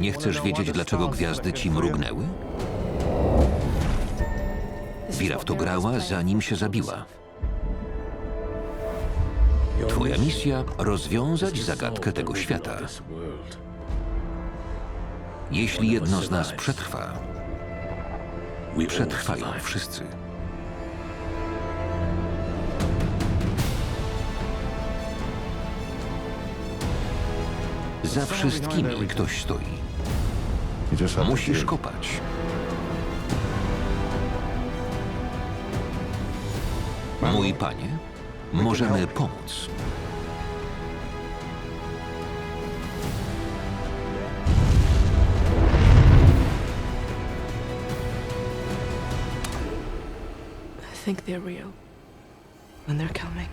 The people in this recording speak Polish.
Nie chcesz wiedzieć, dlaczego gwiazdy ci mrugnęły? Wira w to grała, zanim się zabiła. Twoja misja rozwiązać zagadkę tego świata. Jeśli jedno z nas przetrwa, przetrwają wszyscy. Za wszystkimi ktoś stoi. Musisz kopać. Mój panie, możemy pomóc. I think they're real. And they're coming.